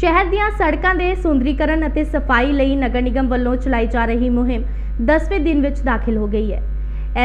ਸ਼ਹਿਰ ਦੀਆਂ ਸੜਕਾਂ ਦੇ ਸੁੰਦਰੀਕਰਨ ਅਤੇ ਸਫ਼ਾਈ ਲਈ ਨਗਰ ਨਿਗਮ ਵੱਲੋਂ ਚਲਾਈ ਜਾ ਰਹੀ ਮੁਹਿੰਮ 10ਵੇਂ ਦਿਨ ਵਿੱਚ ਦਾਖਲ ਹੋ ਗਈ ਹੈ।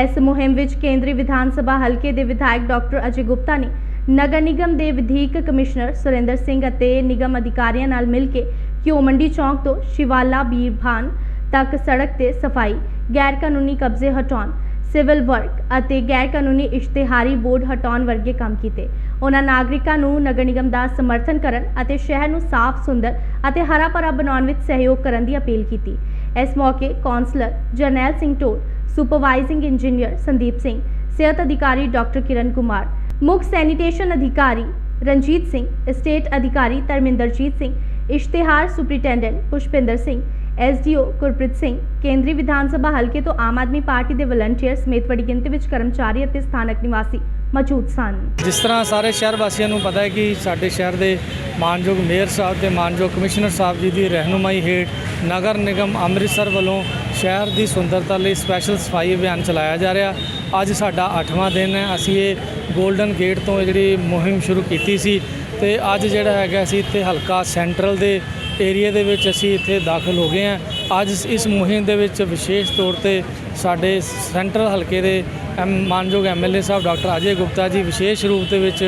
ਇਸ ਮੁਹਿੰਮ ਵਿੱਚ ਕੇਂਦਰੀ ਵਿਧਾਨ ਸਭਾ ਹਲਕੇ ਦੇ ਵਿਧਾਇਕ ਡਾਕਟਰ ਅਜੇ ਗੁਪਤਾ ਨੇ ਨਗਰ ਨਿਗਮ ਦੇ ਵਿਧੀਕ ਕਮਿਸ਼ਨਰ ਸੁਰਿੰਦਰ ਸਿੰਘ ਅਤੇ ਨਿਗਮ ਅਧਿਕਾਰੀਆਂ ਨਾਲ ਮਿਲ ਕੇ ਘਿਓ ਮੰਡੀ ਚੌਂਕ ਤੋਂ ਸ਼ਿਵਾਲਾ ਬੀਰਭਾਨ ਤੱਕ ਸੜਕ ਤੇ ਸਫ਼ਾਈ ਗੈਰ ਕਾਨੂੰਨੀ ਕਬਜ਼ੇ ਹਟਾਉਣ ਸਿਵਲ ਵਰਕ ਅਤੇ ਗੈਰ ਕਾਨੂੰਨੀ ਇਸ਼ਤਿਹਾਰੀ ਬੋਰਡ ਹਟਾਉਣ ਵਰਗੇ ਕੰਮ ਕੀਤੇ। ਉਹਨਾਂ ਨਾਗਰਿਕਾਂ ਨੂੰ ਨਗਰ ਨਿਗਮ ਦਾ ਸਮਰਥਨ ਕਰਨ ਅਤੇ ਸ਼ਹਿਰ ਨੂੰ ਸਾਫ਼, ਸੁੰਦਰ ਅਤੇ ਹਰਾ ਭਰਾ ਬਣਾਉਣ ਵਿੱਚ ਸਹਿਯੋਗ ਕਰਨ ਦੀ ਅਪੀਲ ਕੀਤੀ। ਇਸ ਮੌਕੇ ਕੌਂਸਲਰ ਜਰਨੈਲ ਸਿੰਘ ਟੋਲ ਸੁਪਰਵਾਈਜ਼ਿੰਗ ਇੰਜੀਨੀਅਰ ਸੰਦੀਪ ਸਿੰਘ, ਸਿਹਤ ਅਧਿਕਾਰੀ ਡਾਕਟਰ ਕਿਰਨ ਕੁਮਾਰ, ਮੁੱਖ ਸੈਨੀਟੇਸ਼ਨ ਅਧਿਕਾਰੀ ਰਣਜੀਤ ਸਿੰਘ, ਸਟੇਟ ਅਧਿਕਾਰੀ ਧਰਮਿੰਦਰਜੀਤ ਸਿੰਘ, ਇਸ਼ਤਿਹਾਰ ਸੁਪਰੀਟੈਂਡੈਂਟ ਪੁਸ਼ਪਿੰਦਰ ਸਿੰਘ ਐਸਡੀਓ ਗੁਰਪ੍ਰੀਤ ਸਿੰਘ, ਕੇਂਦਰੀ ਵਿਧਾਨ ਸਭਾ ਹਲਕੇ ਤੋਂ ਆਮ ਆਦਮੀ ਪਾਰਟੀ ਦੇ ਵਲੰਟੀਅਰ ਸਮੇਤ ਵੱਡੀ ਗਿਣਤੀ ਵਿੱਚ ਕਰਮਚਾਰੀ ਅਤੇ ਸਥਾਨਕ ਨਿਵਾਸੀ ਮੌਜੂਦ ਸਨ। ਜਿਸ ਤਰ੍ਹਾਂ ਸਾਰੇ ਸ਼ਹਿਰ ਵਾਸੀਆਂ ਨੂੰ ਪਤਾ ਹੈ ਕਿ ਸਾਡੇ ਸ਼ਹਿਰ ਦੇ ਮਾਨਯੋਗ ਮੇਅਰ ਸਾਹਿਬ ਤੇ ਮਾਨਯੋਗ ਕਮਿਸ਼ਨਰ ਸਾਹਿਬ ਜੀ ਦੀ ਰਹਿਨੁਮਾਈ ਹੇਠ ਨਗਰ ਨਿਗਮ ਅੰਮ੍ਰਿਤਸਰ ਵੱਲੋਂ ਸ਼ਹਿਰ ਦੀ ਸੁੰਦਰਤਾ ਲਈ ਸਪੈਸ਼ਲ ਸਫ਼ਾਈ ਅਭਿਆਨ ਚਲਾਇਆ ਜਾ ਰਿਹਾ। ਅੱਜ ਸਾਡਾ 8ਵਾਂ ਦਿਨ ਹੈ। ਅਸੀਂ ਇਹ 골ਡਨ ਗੇਟ ਤੋਂ ਇਹ ਜਿਹੜੀ ਮੁਹਿੰਮ ਸ਼ੁਰੂ ਕੀਤੀ ਸੀ ਤੇ ਅੱਜ ਜਿਹੜਾ ਹੈਗਾ ਅਸੀਂ ਇੱਥੇ ਹਲਕਾ ਸੈਂਟਰਲ ਦੇ ਏਰੀਆ ਦੇ ਵਿੱਚ ਅਸੀਂ ਇੱਥੇ ਦਾਖਲ ਹੋ ਗਏ ਹਾਂ। ਅੱਜ ਇਸ- ਮੁਹਿੰਮ ਦੇ ਵਿੱਚ ਵਿਸ਼ੇਸ਼ ਤੌਰ ਤੇ ਸਾਡੇ ਸੈਂਟਰਲ ਹਲਕੇ ਦੇ ਐਮ, ਮਾਨਯੋਗ ਐਮਐਲਏ ਸਾਹਿਬ ਡਾਕਟਰ ਅਜੇ ਗੁਪਤਾ ਜੀ ਵਿਸ਼ੇਸ਼ ਰੂਪ ਦੇ ਵਿੱਚ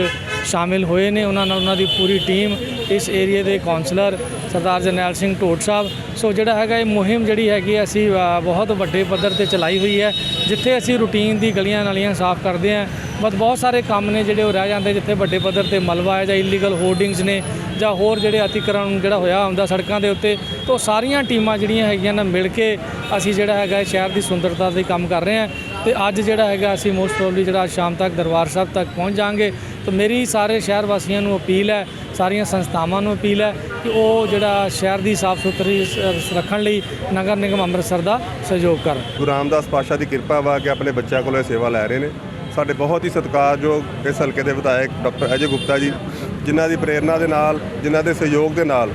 ਸ਼ਾਮਿਲ ਹੋਏ ਨੇ। ਉਹਨਾਂ ਨਾਲ ਉਹਨਾਂ ਦੀ ਪੂਰੀ ਟੀਮ, ਇਸ ਏਰੀਆ ਦੇ ਕਾਉਂਸਲਰ ਸਰਦਾਰ ਜਰਨੈਲ ਸਿੰਘ ਢੋਟ ਸਾਹਿਬ। ਸੋ ਜਿਹੜਾ ਹੈਗਾ ਇਹ ਮੁਹਿੰਮ ਜਿਹੜੀ ਹੈਗੀ ਅਸੀਂ ਬਹੁਤ ਵੱਡੇ ਪੱਧਰ ਤੇ ਚਲਾਈ ਹੋਈ ਹੈ। ਜਿੱਥੇ ਅਸੀਂ ਰੂਟੀਨ ਦੀ ਗਲੀਆਂ ਨਾਲੀਆਂ ਸਾਫ਼ ਕਰਦੇ ਹਾਂ, ਬਸ ਬਹੁਤ ਸਾਰੇ ਕੰਮ ਨੇ ਜਿਹੜੇ ਉਹ ਰਹਿ ਜਾਂਦੇ ਜਿੱਥੇ ਵੱਡੇ ਪੱਧਰ ਤੇ ਮਲਬਾ ਹੈ ਜਾਂ ਇਲੀਗਲ ਹੋਰਡਿੰਗਸ ਨੇ ਜਾਂ ਹੋਰ ਜਿਹੜੇ ਅਤੀਕਰਨ ਜਿਹੜਾ ਹੋਇਆ ਹੁੰਦਾ ਸੜਕਾਂ ਦੇ ਉੱਤੇ। ਤੋਂ ਸਾਰੀਆਂ ਟੀਮਾਂ ਜਿਹੜੀਆਂ ਹੈਗੀਆਂ ਨਾ ਮਿਲ ਕੇ ਅਸੀਂ ਜਿਹੜਾ ਹੈਗਾ ਸ਼ਹਿਰ ਦੀ ਸੁੰਦਰਤਾ ਦੇ ਕੰਮ ਕਰ ਰਹੇ ਹਾਂ। ਤੇ ਅੱਜ ਜਿਹੜਾ ਹੈਗਾ ਅਸੀਂ ਮੋਸਟ ਪ੍ਰੋਬਬਲੀ ਜਿਹੜਾ ਸ਼ਾਮ ਤੱਕ ਦਰਬਾਰ ਸਾਹਿਬ ਤੱਕ ਪਹੁੰਚ ਜਾਾਂਗੇ ਤਾਂ ਮੇਰੀ ਸਾਰੇ ਸ਼ਹਿਰ ਵਾਸੀਆਂ ਨੂੰ ਅਪੀਲ ਹੈ, ਸਾਰੀਆਂ ਸੰਸਥਾਵਾਂ ਨੂੰ ਅਪੀਲ ਹੈ ਕਿ ਉਹ ਜਿਹੜਾ ਸ਼ਹਿਰ ਦੀ ਸਾਫ਼ ਸੁਥਰੀ ਸ- ਰੱਖਣ ਲਈ ਨਗਰ ਨਿਗਮ ਅੰਮ੍ਰਿਤਸਰ ਦਾ ਸਹਿਯੋਗ ਕਰਨ। ਗੁਰੂ ਰਾਮਦਾਸ ਪਾਸ਼ਾ ਦੀ ਕਿਰਪਾ ਵਾ ਕਿ ਆਪਣੇ ਬੱਚਿਆਂ ਕੋਲੋਂ ਇਹ ਸੇਵਾ ਲੈ ਰਹੇ ਨੇ। ਸਾਡੇ ਬਹੁਤ ਹੀ ਸਤਿਕਾਰਯੋਗ ਇਸ ਹਲਕੇ ਦੇ ਵਿਧਾਇਕ ਡਾਕਟਰ ਅਜੇ ਗੁਪਤਾ ਜੀ, ਜਿਨ੍ਹਾਂ ਦੀ ਪ੍ਰੇਰਣਾ ਦੇ ਨਾਲ, ਜਿਨ੍ਹਾਂ ਦੇ ਸਹਿਯੋਗ ਦੇ ਨਾਲ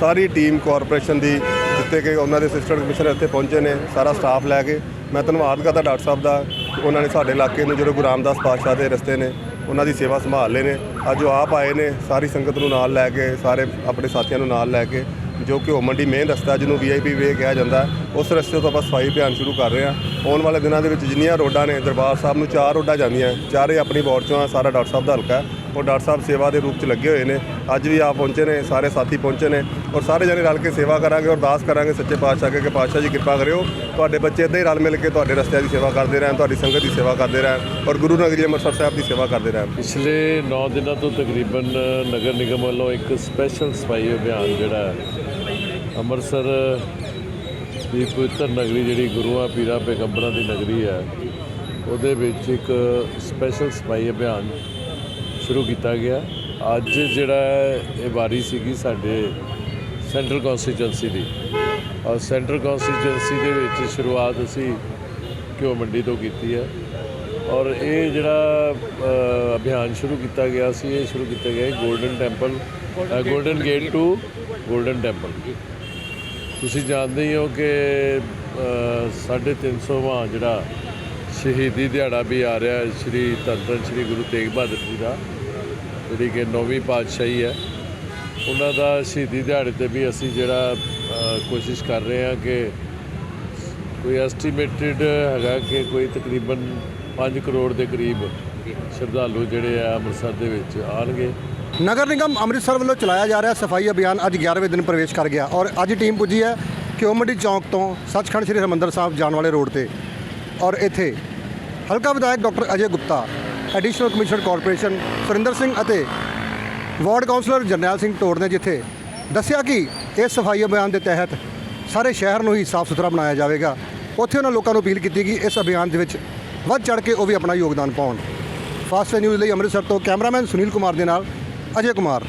ਸਾਰੀ ਟੀਮ ਕਾਰਪੋਰੇਸ਼ਨ ਦੀ ਜਿੱਤੇ ਕਿ ਉਹਨਾਂ ਦੇ ਅਸਿਸਟੈਂਟ ਕਮਿਸ਼ਨਰ ਇੱਥੇ ਪਹੁੰਚੇ ਨੇ, ਸਾਰਾ ਸਟਾਫ ਲੈ ਕੇ। ਮੈਂ ਧੰਨਵਾਦ ਕਰਦਾ ਡਾਕਟਰ ਸਾਹਿਬ ਦਾ ਕਿ ਉਹਨਾਂ ਨੇ ਸਾਡੇ ਇਲਾਕੇ ਨੂੰ ਜਿਹੜੇ ਗੁਰੂ ਰਾਮਦਾਸ ਪਾਤਸ਼ਾਹ ਦੇ ਰਸਤੇ ਨੇ ਉਹਨਾਂ ਦੀ ਸੇਵਾ ਸੰਭਾਲ ਲਏ ਨੇ। ਅੱਜ ਉਹ ਆਪ ਆਏ ਨੇ, ਸਾਰੀ ਸੰਗਤ ਨੂੰ ਨਾਲ ਲੈ ਕੇ, ਸਾਰੇ ਆਪਣੇ ਸਾਥੀਆਂ ਨੂੰ ਨਾਲ ਲੈ ਕੇ, ਜੋ ਕਿ ਉਹ ਮੰਡੀ ਮੇਨ ਰਸਤਾ ਜਿਹਨੂੰ ਵੀਆਈਪੀ ਵੇ ਕਿਹਾ ਜਾਂਦਾ ਉਸ ਰਸਤੇ ਤੋਂ ਆਪਾਂ ਸਫ਼ਾਈ ਅਭਿਆਨ ਸ਼ੁਰੂ ਕਰ ਰਹੇ ਹਾਂ। ਆਉਣ ਵਾਲੇ ਦਿਨਾਂ ਦੇ ਵਿੱਚ ਜਿੰਨੀਆਂ ਰੋਡਾਂ ਨੇ, ਦਰਬਾਰ ਸਾਹਿਬ ਨੂੰ ਚਾਰ ਰੋਡਾਂ ਜਾਂਦੀਆਂ, ਚਾਰੇ ਆਪਣੀ ਵਾਰਡ ਚੋਂ ਆ, ਸਾਰਾ ਡਾਕਟਰ ਸਾਹਿਬ ਦਾ ਹਲਕਾ ਹੈ। ਉਹ ਡਾਕਟਰ ਸਾਹਿਬ ਸੇਵਾ ਦੇ ਰੂਪ 'ਚ ਲੱਗੇ ਹੋਏ ਨੇ। ਅੱਜ ਵੀ ਆਪ ਪਹੁੰਚੇ ਨੇ, ਸਾਰੇ ਸਾਥੀ ਪਹੁੰਚੇ ਨੇ ਔਰ ਸਾਰੇ ਜਣੇ ਰਲ ਕੇ ਸੇਵਾ ਕਰਾਂਗੇ ਔਰ ਅਰਦਾਸ ਕਰਾਂਗੇ ਸੱਚੇ ਪਾਤਸ਼ਾਹ ਅੱਗੇ, ਕਿ ਪਾਤਸ਼ਾਹ ਜੀ ਕਿਰਪਾ ਕਰਿਓ। ਤੁਹਾਡੇ ਬੱਚੇ ਇੱਦਾਂ ਹੀ ਰਲ ਮਿਲ ਕੇ ਤੁਹਾਡੇ ਰਸਤਿਆਂ ਦੀ ਸੇਵਾ ਕਰਦੇ ਰਹਿਣ, ਤੁਹਾਡੀ ਸੰਗਤ ਦੀ ਸੇਵਾ ਕਰਦੇ ਰਹਿਣ ਔਰ ਗੁਰੂ ਨਗਰੀ ਅੰਮ੍ਰਿਤਸਰ ਸਾਹਿਬ ਦੀ ਸੇਵਾ ਕਰਦੇ ਰਹਿਣ। ਪਿਛਲੇ 9 ਦਿਨਾਂ ਤੋਂ ਤਕਰੀਬਨ ਨਗਰ ਨਿਗਮ ਵੱਲੋਂ ਇੱਕ ਸਪੈਸ਼ਲ ਸਫ਼ਾਈ ਅਭਿਆਨ ਜਿਹੜਾ ਅੰਮ੍ਰਿਤਸਰ ਦੀ ਪਵਿੱਤਰ ਨਗਰੀ ਜਿਹੜੀ ਗੁਰੂਆਂ ਪੀਰਾਂ ਪੈਗੰਬਰਾਂ ਦੀ ਨਗਰੀ ਹੈ, ਉਹਦੇ ਵਿੱਚ ਇੱਕ ਸਪੈਸ਼ਲ ਸਫ਼ਾਈ ਅਭਿਆਨ ਸ਼ੁਰੂ ਕੀਤਾ ਗਿਆ। ਅੱਜ ਜਿਹੜਾ ਇਹ ਵਾਰੀ ਸੀਗੀ ਸਾਡੇ ਸੈਂਟਰਲ ਕਨਸਟੀਚੁਐਂਸੀ ਦੀ। ਔਰ ਸੈਂਟਰਲ ਕਨਸਟੀਚੁਐਂਸੀ ਦੇ ਵਿੱਚ ਸ਼ੁਰੂਆਤ ਅਸੀਂ ਘਿਓ ਮੰਡੀ ਤੋਂ ਕੀਤੀ ਹੈ। ਔਰ ਇਹ ਜਿਹੜਾ ਅਭਿਆਨ ਸ਼ੁਰੂ ਕੀਤਾ ਗਿਆ ਸੀ, ਇਹ ਸ਼ੁਰੂ ਕੀਤਾ ਗਿਆ Golden Temple Golden Gate to Golden Temple ਤੁਸੀਂ ਜਾਣਦੇ ਹੀ ਹੋ ਕਿ 350ਵਾਂ ਜਿਹੜਾ ਸ਼ਹੀਦੀ ਦਿਹਾੜਾ ਵੀ ਆ ਰਿਹਾ ਹੈ, ਸ਼੍ਰੀ ਧੰਨ ਸ਼੍ਰੀ ਗੁਰੂ ਤੇਗ ਬਹਾਦਰ ਜੀ ਦਾ, ਜਿਹੜੀ ਕਿ ਨੌਵੀਂ ਪਾਤਸ਼ਾਹੀ ਹੈ। ਉਹਨਾਂ ਦਾ ਸ਼ਹੀਦੀ ਦਿਹਾੜੇ ਤੇ ਵੀ ਅਸੀਂ ਜਿਹੜਾ ਕੋਸ਼ਿਸ਼ ਕਰ ਰਹੇ ਹਾਂ ਕਿ ਕੋਈ ਐਸਟੀਮੇਟਡ ਹੈਗਾ ਕਿ ਕੋਈ ਤਕਰੀਬਨ 5 ਕਰੋੜ ਦੇ ਕਰੀਬ ਸ਼ਰਧਾਲੂ ਜਿਹੜੇ ਆ ਅੰਮ੍ਰਿਤਸਰ ਦੇ ਵਿੱਚ ਆਣਗੇ ਨਗਰ ਨਿਗਮ ਅੰਮ੍ਰਿਤਸਰ ਵੱਲੋਂ ਚਲਾਇਆ ਜਾ ਰਿਹਾ ਸਫ਼ਾਈ ਅਭਿਆਨ ਅੱਜ 11ਵੇਂ ਦਿਨ ਪ੍ਰਵੇਸ਼ ਕਰ ਗਿਆ ਔਰ ਅੱਜ ਟੀਮ ਪੁੱਜੀ ਹੈ ਕਿਉਮੰਡੀ ਚੌਂਕ ਤੋਂ ਸੱਚਖੰਡ ਸ੍ਰੀ ਹਰਿਮੰਦਰ ਸਾਹਿਬ ਜਾਣ ਵਾਲੇ ਰੋਡ ਤੇ। ਔਰ ਇੱਥੇ ਹਲਕਾ ਵਿਧਾਇਕ doctor Ajay Gupta additional commissioner corporation Surinder Singh ਅਤੇ ਵਾਰਡ ਕਾਉਂਸਲਰ ਜਰਨੈਲ ਸਿੰਘ ਟੋੜ ਨੇ ਜਿੱਥੇ ਦੱਸਿਆ ਕਿ ਇਸ ਸਫ਼ਾਈ ਅਭਿਆਨ ਦੇ ਤਹਿਤ ਸਾਰੇ ਸ਼ਹਿਰ ਨੂੰ ਹੀ ਸਾਫ਼ ਸੁਥਰਾ ਬਣਾਇਆ ਜਾਵੇਗਾ। ਉੱਥੇ ਉਹਨਾਂ ਲੋਕਾਂ ਨੂੰ ਅਪੀਲ ਕੀਤੀ ਕਿ ਇਸ ਅਭਿਆਨ ਦੇ ਵਿੱਚ ਵੱਧ ਚੜ ਕੇ ਉਹ ਵੀ ਆਪਣਾ ਯੋਗਦਾਨ ਪਾਉਣ। ਫਾਸਟ ਨਿਊਜ਼ ਲਈ ਅੰਮ੍ਰਿਤਸਰ ਤੋਂ ਕੈਮਰਾਮੈਨ ਸੁਨੀਲ ਕੁਮਾਰ ਦੇ ਨਾਲ ਅਜੇ ਕੁਮਾਰ।